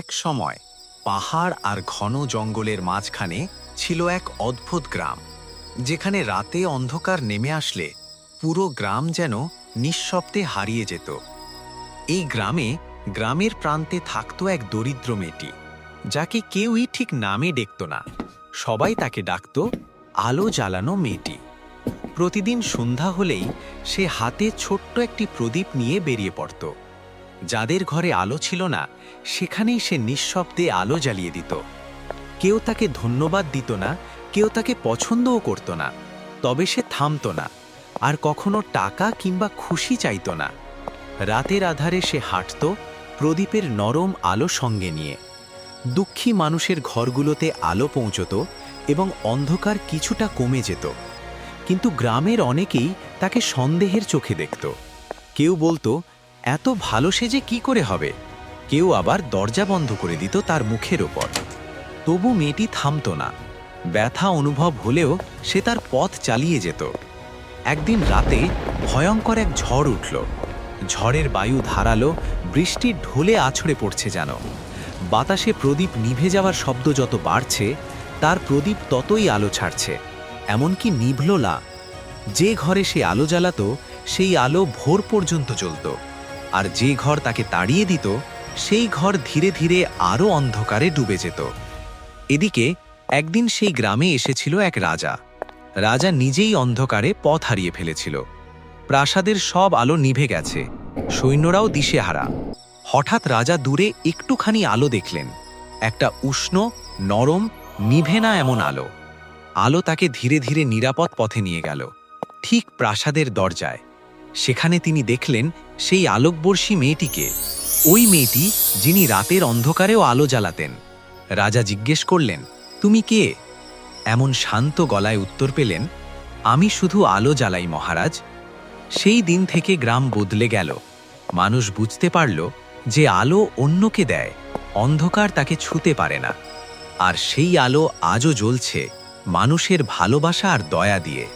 এক সময় পাহাড় আর ঘন জঙ্গলের মাঝখানে ছিল এক অদ্ভুত গ্রাম, যেখানে রাতে অন্ধকার নেমে আসলে পুরো গ্রাম যেন নিঃশব্দে হারিয়ে যেত। এই গ্রামে, গ্রামের প্রান্তে থাকত এক দরিদ্র মেয়েটি, যাকে কেউই ঠিক নামে ডেকত না। সবাই তাকে ডাকত আলো জ্বালানো মেয়েটি। প্রতিদিন সন্ধ্যা হলেই সে হাতে ছোট্ট একটি প্রদীপ নিয়ে বেরিয়ে পড়ত। যাদের ঘরে আলো ছিল না, সেখানেই সে নিঃশব্দে আলো জ্বালিয়ে দিত। কেউ তাকে ধন্যবাদ দিত না, কেউ তাকে পছন্দও করত না, তবে সে থামত না, আর কখনো টাকা কিংবা খুশি চাইত না। রাতের আধারে সে হাঁটত, প্রদীপের নরম আলো সঙ্গে নিয়ে। দুঃখী মানুষের ঘরগুলোতে আলো পৌঁছত এবং অন্ধকার কিছুটা কমে যেত। কিন্তু গ্রামের অনেকেই তাকে সন্দেহের চোখে দেখত। কেউ বলতো এত ভালো সেজে কি করে হবে? কেউ আবার দরজা বন্ধ করে দিত তার মুখের ওপর। তবু মেয়েটি থামত না। ব্যথা অনুভব হলেও সে তার পথ চালিয়ে যেত। একদিন রাতে ভয়ঙ্কর এক ঝড় উঠল। ঝড়ের বায়ু ধারালো, বৃষ্টির ঢোলে আছড়ে পড়ছে যেন। বাতাসে প্রদীপ নিভে যাওয়ার শব্দ যত বাড়ছে, তার প্রদীপ ততই আলো ছাড়ছে। এমনকি নিভল না। যে ঘরে সে আলো জ্বালাত, সেই আলো ভোর পর্যন্ত জ্বলত। আর যে ঘর তাকে তাড়িয়ে দিত, সেই ঘর ধীরে ধীরে আরও অন্ধকারে ডুবে যেত। এদিকে একদিন সেই গ্রামে এসেছিল এক রাজা। রাজা নিজেই অন্ধকারে পথ হারিয়ে ফেলেছিল। প্রাসাদের সব আলো নিভে গেছে। সৈন্যরাও দিশেহারা। হঠাৎ রাজা দূরে একটুখানি আলো দেখলেন। একটা উষ্ণ, নরম, নিভে না এমন আলো। আলো তাকে ধীরে ধীরে নিরাপদ পথে নিয়ে গেল। ঠিক প্রাসাদের দরজায়। সেখানে তিনি দেখলেন সেই আলোকবর্ষী মেয়েটিকে। ওই মেয়েটি যিনি রাতের অন্ধকারেও আলো জ্বালাতেন। রাজা জিজ্ঞেস করলেন, তুমি কে? এমন শান্ত গলায় উত্তর পেলেন, আমি শুধু আলো জ্বালাই, মহারাজ। সেই দিন থেকে গ্রাম বদলে গেল। মানুষ বুঝতে পারল যে আলো অন্যকে দেয়, অন্ধকার তাকে ছুতে পারে না। আর সেই আলো আজও জ্বলছে, মানুষের ভালোবাসা আর দয়া দিয়ে।